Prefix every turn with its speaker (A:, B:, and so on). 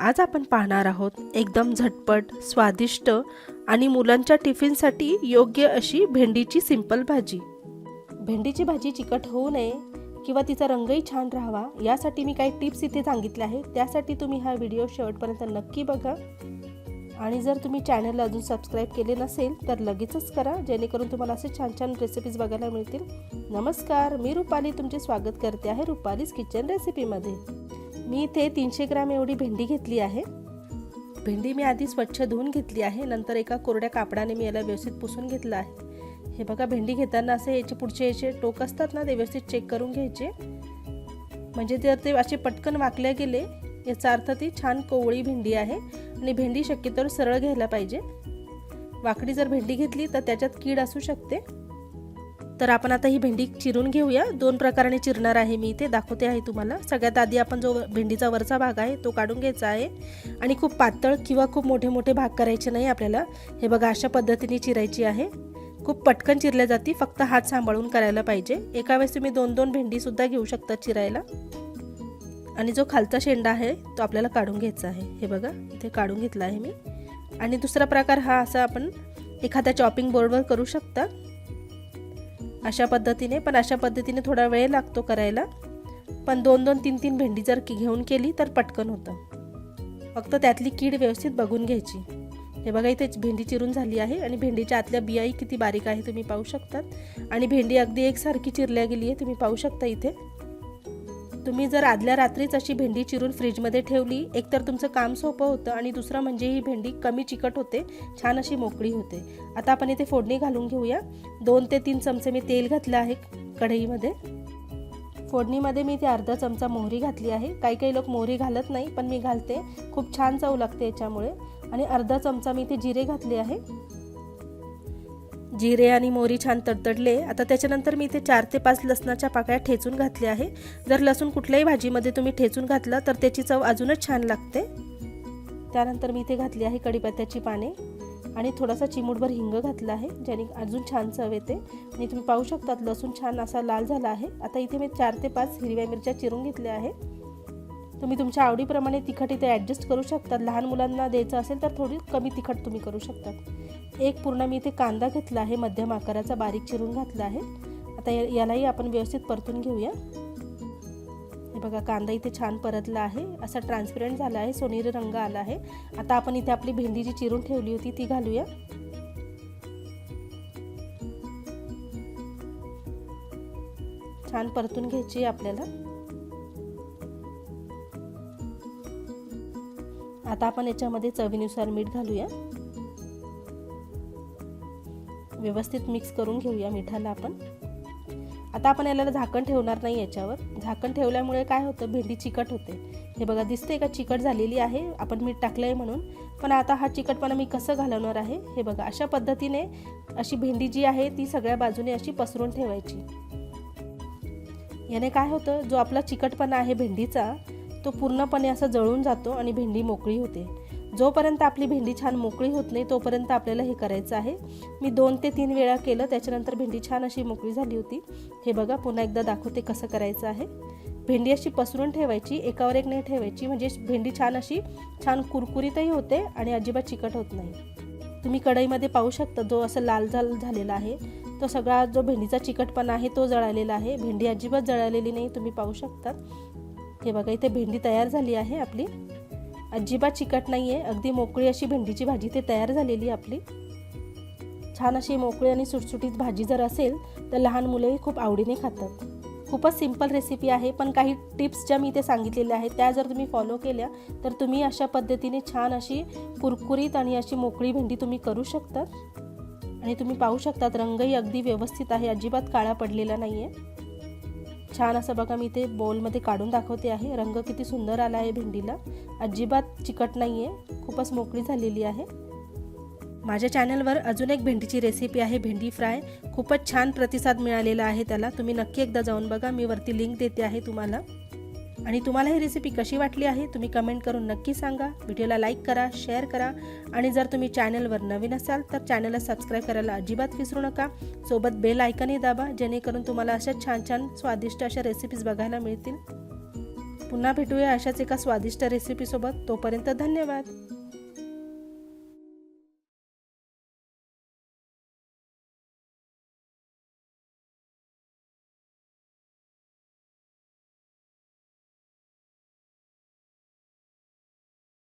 A: आज आपण पाहणार आहोत एकदम झटपट स्वादिष्ट आणि मुलांच्या टिफिनसाठी योग्य अशी भेंडीची सिंपल भाजी. भेंडीची भाजी चिकट होऊ नये किंवा तिचा रंगही छान राहावा यासाठी मी काही टिप्स इथे सांगितल्या आहेत. त्यासाठी तुम्ही हा व्हिडिओ शेवटपर्यंत नक्की बघा. आणि जर तुम्ही चॅनलला अजून सबस्क्राईब केले नसेल तर लगेचच करा जेणेकरून तुम्हाला असे छान छान रेसिपीज बघायला मिळतील. नमस्कार मी रुपाली तुमचे स्वागत करते आहे रुपालीज किचन रेसिपीमध्ये मी इथे तीनशे ग्राम एवढी भेंडी घेतली आहे. भेंडी मी आधी स्वच्छ धुवून घेतली आहे. नंतर एका कोरड्या कापडाने मी याला व्यवस्थित पुसून घेतलं आहे. हे बघा भेंडी घेताना असे याचे पुढचे याचे टोक असतात ना ते व्यवस्थित चेक करून घ्यायचे. म्हणजे जर ते असे पटकन वाकले गेले याचा अर्थ ती छान कोवळी भेंडी आहे आणि भेंडी शक्यतोवर सरळ घ्यायला पाहिजे. वाकडी जर भेंडी घेतली तर त्याच्यात कीड असू शकते. तर आपण आता ही भेंडी चिरून घेऊया. दोन प्रकाराने चिरणार आहे मी इथे. दाखवते आहे तुम्हाला. सगळ्यात आधी आपण जो भेंडीचा वरचा भाग आहे तो काढून घ्यायचा आहे. आणि खूप पातळ किंवा खूप मोठे मोठे भाग करायचे नाही आपल्याला. हे बघा अशा पद्धतीने चिरायची आहे. खूप पटकन चिरल्या जाते. फक्त हात सांभाळून करायला पाहिजे. एका वेळेस तुम्ही दोन दोन भेंडीसुद्धा घेऊ शकता चिरायला. आणि जो खालचा शेंडा आहे तो आपल्याला काढून घ्यायचा आहे. हे बघा इथे काढून घेतला आहे मी. आणि दुसरा प्रकार हा असा आपण एखाद्या चॉपिंग बोर्डवर करू शकता. अशा पद्धतीने पण अशा पद्धतीने थोडा वेळ लागतो करायला. पण दोन दोन तीन तीन भेंडी जर की घेऊन केली तर पटकन होतं. फक्त त्यातली कीड व्यवस्थित बघून घ्यायची. हे बघा इथे भेंडी चिरून झाली आहे आणि भेंडीच्या आतल्या बियाही किती बारीक आहे तुम्ही पाहू शकतात. आणि भेंडी अगदी एकसारखी चिरल्या गेली आहे तुम्ही पाहू शकता इथे. तुम्ही जर आदल्या रात्रीच अशी भेंडी चिरून फ्रीजमध्ये ठेवली एकतर तुमचं काम सोपं होतं आणि दुसरं म्हणजे ही भेंडी कमी चिकट होते छान अशी मोकळी होते. आता आपण इथे फोडणी घालून घेऊया. दोन ते तीन चमचे मी तेल घातलं आहे कढईमध्ये. फोडणीमध्ये मी इथे अर्धा चमचा मोहरी घातली आहे. काही काही लोक मोहरी घालत नाही पण मी घालते. खूप छान चव लागते याच्यामुळे. आणि अर्धा चमचा मी इथे जिरे घातले आहे. जिरे आणि मोरी छान तडतडले. आता त्याच्यानंतर मी इथे चार ते पाच लसणाच्या पाकळ्या ठेचून घातल्या आहे. जर लसूण कुठल्याही भाजीमध्ये तुम्ही ठेचून घातलं तर त्याची चव अजूनच छान लागते. त्यानंतर मी इथे घातली आहे कढीपत्त्याची पाने आणि थोडासा चिमूटभर हिंग घातला आहे ज्याने अजून छान चव येते. आणि तुम्ही पाहू शकतात लसूण छान असा लाल झाला आहे. आता इथे मी चार ते पाच हिरव्या मिरच्या चिरून घेतल्या आहे. तुम्ही तुमच्या आवडीप्रमाणे तिखट इथे ॲडजस्ट करू शकतात. लहान मुलांना द्यायचं असेल तर थोडी कमी तिखट तुम्ही करू शकतात. एक पूर्ण मी इथे कांदा घेतला आहे मध्यम आकाराचा बारीक चिरून घातला आहे. आता या यालाही आपण व्यवस्थित परतून घेऊया. हे बघा कांदा इथे छान परतला आहे. असा ट्रान्सपरंट झाला आहे सोनेरी रंग आला आहे. आता आपण इथे आपली भेंडी जी चिरून ठेवली होती ती घालूया. छान परतून घ्यायची आपल्याला. आता आपण याच्यामध्ये चवीनुसार मीठ घालूया. व्यवस्थित मिक्स करून घेऊया मिठाला आपण. आता आपण याला झाकण ठेवणार नाही याच्यावर. झाकण ठेवल्यामुळे काय होतं? भेंडी चिकट होते. हे बघा दिसते का? चिकट झालेली आहे. आपण मीठ टाकलं आहे म्हणून. पण आता हा चिकटपणा मी कसं घालवणार आहे? हे बघा अशा पद्धतीने अशी भेंडी जी आहे ती सगळ्या बाजूने अशी पसरून ठेवायची. याने काय होतं? जो आपला चिकटपणा आहे भेंडीचा तो पूर्णपणे असा जळून जातो आणि भेंडी मोकळी होते. जोपर्यंत आपली भेंडी छान मोकळी होत नाही तोपर्यंत आपल्याला हे करायचं आहे. मी दोन ते तीन वेळा केलं त्याच्यानंतर भेंडी छान अशी मोकळी झाली होती. हे बघा पुन्हा एकदा दाखवते कसं करायचं आहे. भेंडी अशी पसरून ठेवायची एकावर एक नाही ठेवायची म्हणजे भेंडी छान अशी छान कुरकुरीतही होते आणि अजिबात चिकट होत नाही. तुम्ही कढईमध्ये पाहू शकता जो असं लाल झाल झालेला आहे. तो सगळा जो भेंडीचा चिकटपणा आहे तो जळालेला आहे. भेंडी अजिबात जळालेली नाही तुम्ही पाहू शकता. हे बघा इथे भेंडी तयार झाली आहे आपली. अजिबात चिकट नाही आहे अगदी मोकळी अशी भेंडीची भाजी ते तयार झालेली आपली. छान अशी मोकळी आणि सुटसुटीत भाजी जर असेल तर लहान मुलंही खूप आवडीने खातात. खूपच सिंपल रेसिपी आहे पण काही टिप्स ज्या मी इथे सांगितलेल्या आहेत त्या जर तुम्ही फॉलो केल्या तर तुम्ही अशा पद्धतीने छान अशी कुरकुरीत आणि अशी मोकळी भेंडी तुम्ही करू शकतात. आणि तुम्ही पाहू शकतात रंगही अगदी व्यवस्थित आहे अजिबात काळा पडलेला नाही आहे छान असं बघा मी ते बोलमध्ये काढून दाखवते आहे. रंग किती सुंदर आला आहे भेंडीला. अजिबात चिकट नाही आहे खूपच मोकळी झालेली आहे. माझ्या चॅनलवर अजून एक भेंडीची रेसिपी आहे भेंडी फ्राय खूपच छान प्रतिसाद मिळालेला आहे त्याला. तुम्ही नक्की एकदा जाऊन बघा. मी वरती लिंक देते आहे तुम्हाला. आणि तुम्हाला ही रेसिपी कशी वाटली आहे तुम्ही कमेंट करून नक्की सांगा. व्हिडिओला लाईक करा शेअर करा. आणि जर तुम्ही चॅनलवर नवीन असाल तर चॅनलला सबस्क्राईब करायला अजिबात विसरू नका. सोबत बेल आयकनही दाबा जेणेकरून तुम्हाला अशा छान छान स्वादिष्ट अशा रेसिपीज बघायला मिळतील. पुन्हा भेटूया अशाच एका स्वादिष्ट रेसिपीसोबत तोपर्यंत धन्यवाद.